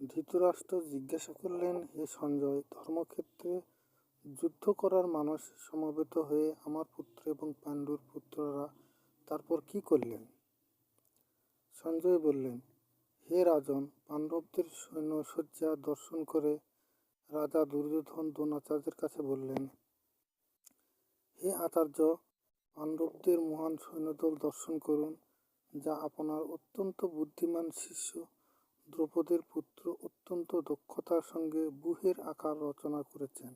ধৃতরাষ্ট্র জিজ্ঞাসা করলেন, হে সঞ্জয়, ধর্মক্ষেত্রে যুদ্ধ করার মানুষ সমবেত হয়ে আমার পুত্র এবং পাণ্ডুর পুত্ররা তারপর কি করলেন? সঞ্জয় বললেন, হে রাজন, পাণ্ডবদের সৈন্যসজ্জা দর্শন করে রাজা দুর্যোধন দ্রোণাচার্যের কাছে বললেন, হে আচার্য, পাণ্ডবদের মহান সৈন্যদল দর্শন করুন, যা আপনার অত্যন্ত বুদ্ধিমান শিষ্য দ্রৌপদের পুত্র অত্যন্ত দক্ষতার সঙ্গে বুহের আকার রচনা করেছেন।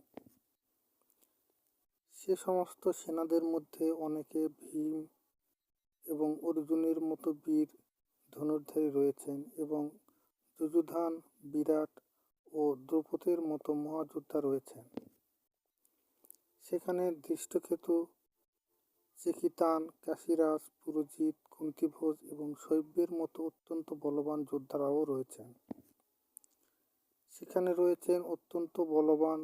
সে সমস্ত সেনাদের মধ্যে অনেকে ভীম এবং অর্জুনের মতো বীর ধনুর্ধারী রয়েছেন এবং যুযুধান বিরাট ও দ্রৌপদের মতো মহাযোদ্ধা রয়েছেন। সেখানে দৃষ্টকেতু চেকিতান, কাশিরাজ পুরোজিৎ কুন্তিভোজ এবং শৈব্যের মতো অত্যন্ত বলবান যোদ্ধারাও রয়েছেন। সেখানে রয়েছেন অত্যন্ত বলবান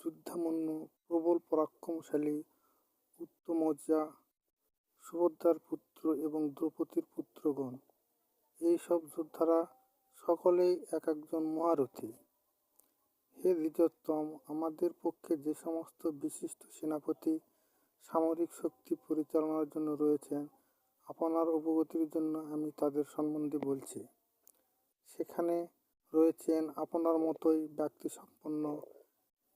যুদ্ধামন্য, প্রবল পরাক্রমশালী উত্তমজ্জা সুভদ্রার পুত্র এবং দ্রৌপদীর পুত্রগণ। এই সব যোদ্ধারা সকলেই এক একজন মহারথী। হে দ্বিজোত্তম, আমাদের পক্ষে যে সমস্ত বিশিষ্ট সেনাপতি সামরিক শক্তি পরিচালনার জন্য রয়েছেন আপনার অবগতির জন্য আমি তাদের সম্বন্ধে বলছি। সেখানে রয়েছেন আপনার মতোই ব্যক্তিসম্পন্ন,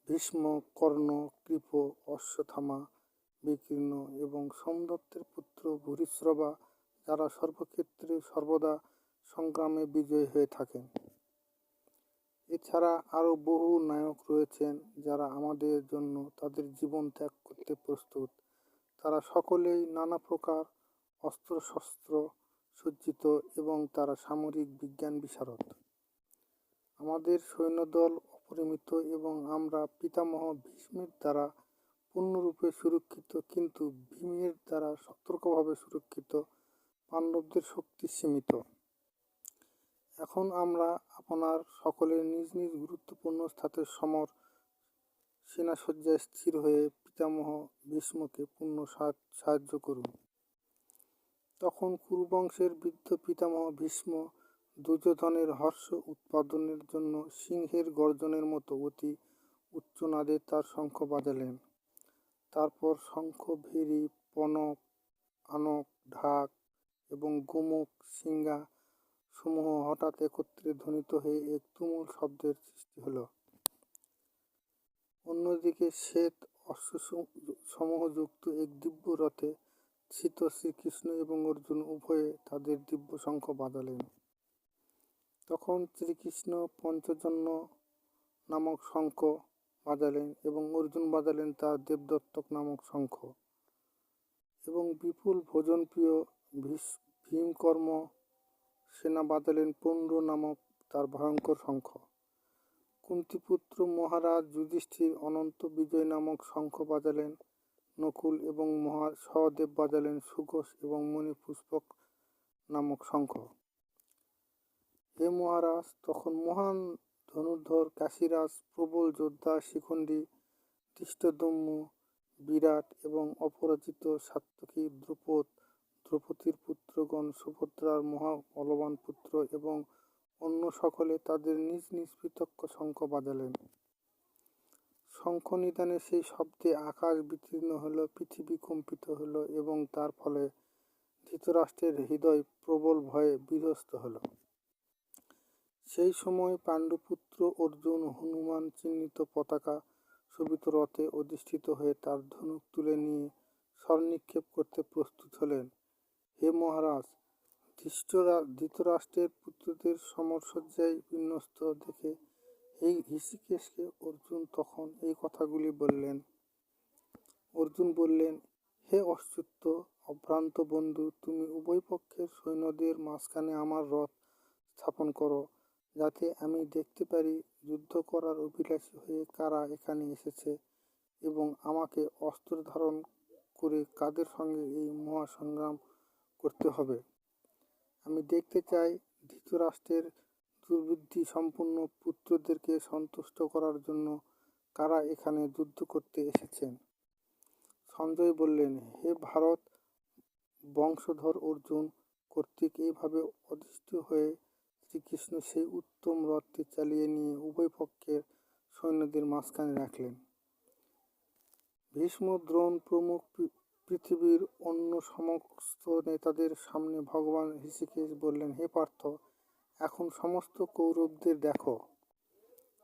ভীষ্ম, কর্ণ, কৃপ অশ্বথামা বিকীর্ণ এবং সোমদত্তের পুত্র ভূরিশ্রবা যারা সর্বক্ষেত্রে সর্বদা সংগ্রামে বিজয়ী হয়ে থাকেন। এছাড়া আরও বহু নায়ক রয়েছেন যারা আমাদের জন্য তাদের জীবন ত্যাগ করতে প্রস্তুত। তারা সকলেই নানা প্রকার অস্ত্রশস্ত্র সজ্জিত এবং তারা সামরিক বিজ্ঞান বিশারদ। আমাদের সৈন্যদল অপরিমিত এবং আমরা পিতামহ ভীষ্মের দ্বারা পূর্ণরূপে সুরক্ষিত, কিন্তু ভীমের দ্বারা সতর্কভাবে সুরক্ষিত পাণ্ডবদের শক্তি সীমিত। এখন আমরা আপনার সকলের নিজ নিজ গুরুত্বপূর্ণ স্থানের সমর সেনাসজ্জায় স্থির হয়ে পিতামহ ভীষ্মকে পূর্ণ সাহায্য করুন। তখন কুরুবংশের বৃদ্ধ পিতামহ ভীষ্ম দুর্যোধনের হর্ষ উৎপাদনের জন্য সিংহের গর্জনের মতো অতি উচ্চনাদে তার শঙ্খ বাজালেন। তারপর শঙ্খ, ভেরি, পনক, আনক, ঢাক এবং গোমুখ সিঙ্গা সমূহ হঠাৎ একত্রে ধ্বনিত হয়ে এক তুমুল শব্দের সৃষ্টি হল। অন্যদিকে শ্বেত অশ্বসমূহযুক্ত এক দিব্য রথে স্থিত শ্রীকৃষ্ণ এবং অর্জুন উভয়ে তাদের দিব্য শঙ্খ বাজালেন তখন শ্রীকৃষ্ণ পঞ্চজন্য নামক শঙ্খ বাজালেন এবং অর্জুন বাজালেন তার দেবদত্তক নামক শঙ্খ। এবং বিপুল ভোজনপ্রিয় ভীমকর্ম সেনা বাজালেন পৌণ্ড নামক তার ভয়ঙ্কর শঙ্খ। কুন্তিপুত্র মহারাজ যুধিষ্ঠির অনন্ত বিজয় নামক শঙ্খ বাজালেন নকুল এবং মহা, সহদেব বাজালেন সুঘোষ এবং মণিপুষ্পক নামক শঙ্খ। হে মহারাজ, তখন মহান ধনুর্ধর কাশীরাজ, প্রবল যোদ্ধা শিখণ্ডী দৃষ্টদম্য বিরাট এবং অপরাজিত সাত্তকী দ্রুপদ, দ্রৌপদীর পুত্রগণ, সুভদ্রার মহা বলবান পুত্র এবং অন্য সকলে তাদের নিজ নিজ পৃথক শঙ্খ বাজালেন। শঙ্খ নিদানে সেই শব্দে আকাশ বিতীর্ণ হলো, পৃথিবী কম্পিত হলো এবং তার ফলে ধৃতরাষ্ট্রের হৃদয় প্রবল ভয়ে বিধ্বস্ত হলো। সেই সময় পাণ্ডুপুত্র অর্জুন হনুমান চিহ্নিত পতাকা শোভিত রথে অধিষ্ঠিত হয়ে তার ধনুক তুলে নিয়ে স্বর্নিক্ষেপ করতে প্রস্তুত হলেন। হে মহারাজ, ধৃষ্টরা, ধৃতরাষ্ট্রের পুত্রদের সমরসজ্জায় বিন্যস্ত দেখে এই ঋষিকেশকে অর্জুন তখন এই কথাগুলি বললেন। অর্জুন বললেন, হে অচ্যুত অভ্রান্ত বন্ধু, তুমি উভয় পক্ষের সৈন্যদের মাঝখানে আমার রথ স্থাপন করো, যাতে আমি দেখতে পারি যুদ্ধ করার অভিলাষী হয়ে কারা এখানে এসেছে এবং আমাকে অস্ত্র ধারণ করে কাদের সঙ্গে এই মহাসংগ্রাম করতে হবে। আমি দেখতে চাই ধৃতরাষ্ট্রের দুর্বুদ্ধি সম্পূর্ণ পুত্রদেরকে সন্তুষ্ট করার জন্য কারা এখানে যুদ্ধ করতে এসেছেন। সঞ্জয় বললেন, হে ভারত, বংশধর অর্জুন, কর্তৃক এইভাবে অধিষ্ঠ হয়ে শ্রীকৃষ্ণ সেই উত্তম রথটি চালিয়ে নিয়ে উভয় পক্ষের সৈন্যদের মাঝখানে রাখলেন। ভীষ্ম দ্রোণ প্রমুখ পৃথিবীর অন্য সমস্ত নেতাদের সামনে ভগবান ঋষিকেশ বললেন, হে পার্থ এখন সমস্ত কৌরবদের দেখো।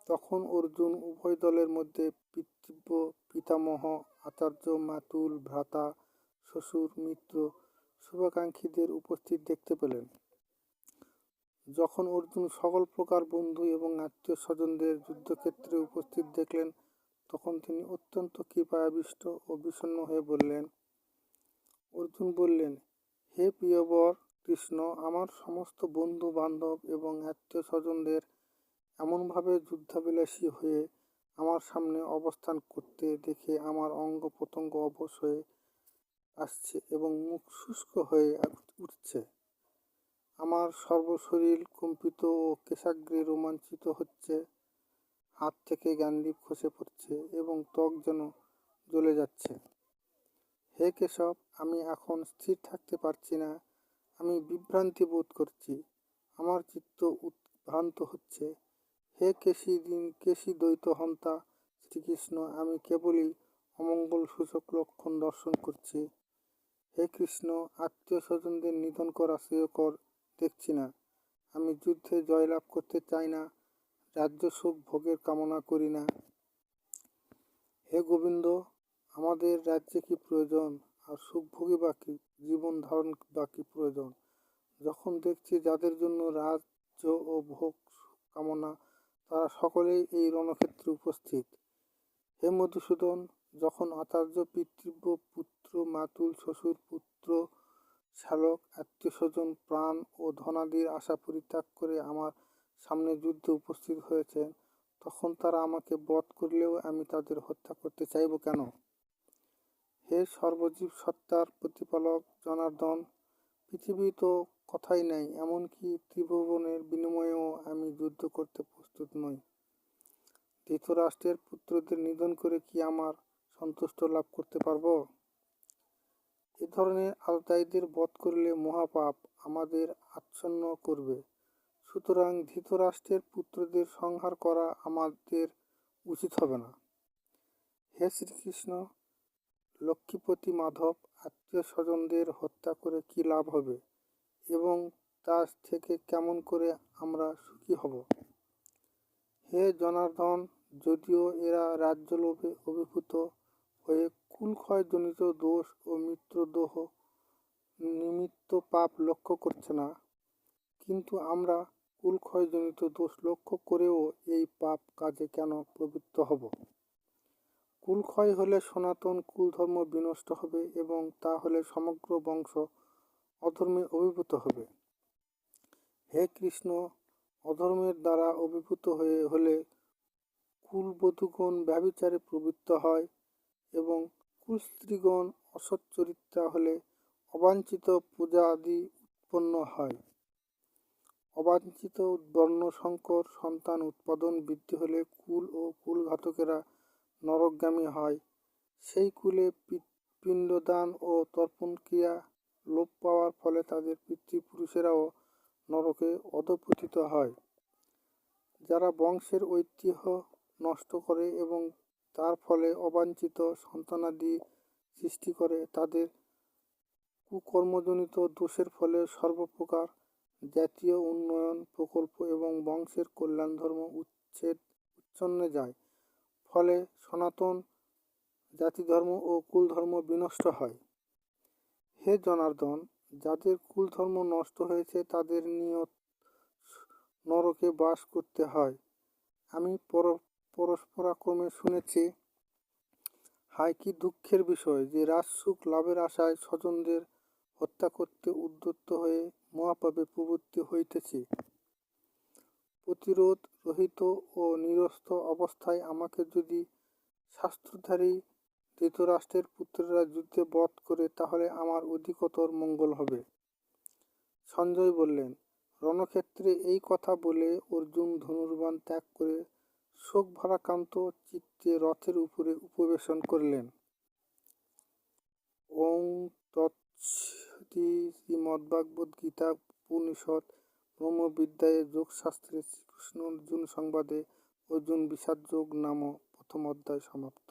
তখন অর্জুন উভয় দলের মধ্যে পিতৃব্য, পিতামহ, আচার্য, মাতুল, ভ্রাতা, শ্বশুর, মিত্র, শুভাকাঙ্ক্ষীদের উপস্থিত দেখতে পেলেন। যখন অর্জুন সকল প্রকার বন্ধু এবং আত্মীয় স্বজনদের যুদ্ধক্ষেত্রে উপস্থিত দেখলেন, তখন তিনি অত্যন্ত কৃপায়াবিষ্ট ও বিষণ্ণ হয়ে বললেন, অর্জুন বললেন, হে প্রিয়বর কৃষ্ণ, আমার সমস্ত বন্ধু বান্ধব এবং আত্মীয় স্বজনদের এমনভাবে যুদ্ধাবিলাসী হয়ে আমার সামনে অবস্থান করতে দেখে আমার অঙ্গ প্রত্যঙ্গ অবশ হয়ে আসছে এবং মুখ শুষ্ক হয়ে উঠছে। আমার সর্বশরীর কম্পিত ও কেশাগ্রে রোমাঞ্চিত হচ্ছে। হাত থেকে গান্ডীব খসে পড়ছে এবং ত্বক যেন জ্বলে যাচ্ছে। হে কেশব, আমি এখন স্থির থাকতে পারছি না। আমি বিভ্রান্তি বোধ করছি। আমার চিত্ত উদ্ভ্রান্ত হচ্ছে। হে কেশী দিন কেশী দ্বৈত হন্তা, শ্রীকৃষ্ণ, আমি কেবলই অমঙ্গল সূচক লক্ষণ দর্শন করছি। হে কৃষ্ণ আত্মীয় স্বজনদের নিধন করা শ্রেয়কর দেখছি না। আমি যুদ্ধে জয়লাভ করতে চাই না, রাজ্য সুখ ভোগের কামনা করি না। হে গোবিন্দ, আমাদের রাজ্যে কি প্রয়োজন? আর সুখভোগী বা কি? জীবন ধারণ বা কি প্রয়োজন? যখন দেখছি যাদের জন্য রাজ্য ও ভোগ কামনা, তারা সকলেই এই রণক্ষেত্রে উপস্থিত। হে মধুসূদন, যখন আচার্য পিতৃব্য পুত্র, মাতুল শ্বশুর পুত্র, শ্যালক আত্মীয় স্বজন প্রাণ ও ধনাদির আশা পরিত্যাগ করে আমার সামনে যুদ্ধে উপস্থিত হয়েছেন, তখন তারা আমাকে বধ করলেও আমি তাদের হত্যা করতে চাইব কেন? হে সর্বজীব সত্তার প্রতিপালক জনার্দন, পৃথিবী তো কথাই নাই, এমনকি ত্রিভুবনের বিনিময়েও আমি যুদ্ধ করতে প্রস্তুত নই। ধৃতরাষ্ট্রের পুত্রদের নিধন করে কি আমার সন্তুষ্ট লাভ করতে পারব? এ ধরনের আলতাইদের বধ করলে মহাপাপ আমাদের আচ্ছন্ন করবে। সুতরাং ধৃতরাষ্ট্রের পুত্রদের সংহার করা আমাদের উচিত হবে না। হে শ্রীকৃষ্ণ লক্ষ্মীপতি মাধব আত্মীয় স্বজনদের হত্যা করে কি লাভ হবে এবং তার থেকে কেমন করে আমরা সুখী হব? হে জনার্দন, যদিও এরা রাজ্য লোভে অভিভূত হয়ে কুলক্ষয়জনিত দোষ ও মিত্রদোহ নিমিত্ত পাপ লক্ষ্য করছে না, কিন্তু আমরা কুলক্ষয়জনিত দোষ লক্ষ্য করেও এই পাপ কাজে কেন প্রবৃত্ত হব? কুলক্ষয় হলে সনাতন কুলধর্ম বিনষ্ট হবে এবং তা হলে সমগ্র বংশ অধর্মে অভিভূত হবে। হে কৃষ্ণ, অধর্মের দ্বারা অভিভূত হয়ে হলে কুলবধূগণ ব্যবিচারে প্রবৃত্ত হয় এবং কুস্ত্রীগণ অসচ্চরিত্রা হলে অবাঞ্ছিত পূজা আদি উৎপন্ন হয়। অবাঞ্ছিত বর্ণসংকর সন্তান উৎপাদন বৃদ্ধি হলে কুল ও কুলঘাতকেরা নরকগামী হয়। সেই কুলে পিণ্ডদান ও তর্পণ ক্রিয়া লোপ পাওয়ার ফলে তাদের পিতৃপুরুষেরাও নরকে অধপতিত হয়। যারা বংশের ঐতিহ্য নষ্ট করে এবং তার ফলে অবাঞ্ছিত সন্তানাদি সৃষ্টি করে, তাদের কুকর্মজনিত দোষের ফলে সর্বপ্রকার জাতীয় উন্নয়ন প্রকল্প এবং বংশের কল্যাণ ধর্ম উচ্ছেদ উচ্ছন্নে যায়। ফলে সনাতন জাতি ধর্ম ও কুল ধর্ম বিনষ্ট হয়। হে জনার্দন, যাদের কুল ধর্ম নষ্ট হয়েছে তাদের নিয়ত নরকে বাস করতে হয়। আমি পর, পরস্পরাক্রমে শুনেছি হায় কি দুঃখের বিষয় যে রাজসুখ লাভের আশায় স্বজনদের হত্যা করতে উদ্যত হয়ে মহাপাপে প্রবৃত্তি হইতেছি। প্রতিরোধ রহিত ও নিরস্ত অবস্থায় আমাকে যদি শাস্ত্রধারী ধৃতরাষ্ট্রের পুত্ররা যুদ্ধে বধ করে, তাহলে আমার অধিকতর মঙ্গল হবে। সঞ্জয় বললেন, রণক্ষেত্রে এই কথা বলে অর্জুন ধনুর্বাণ ত্যাগ করে শোক ভারাক্রান্ত চিত্তে রথের উপরে উপবেশন করলেন। ওং তৎসতি শ্রীমদ্ভাগবত গীতা উপনিষদ ব্রহ্মবিদ্যায় যোগশাস্ত্রে শ্রীকৃষ্ণ অর্জুন সংবাদে অর্জুন বিষাদ যোগ নাম প্রথম অধ্যায় সমাপ্ত।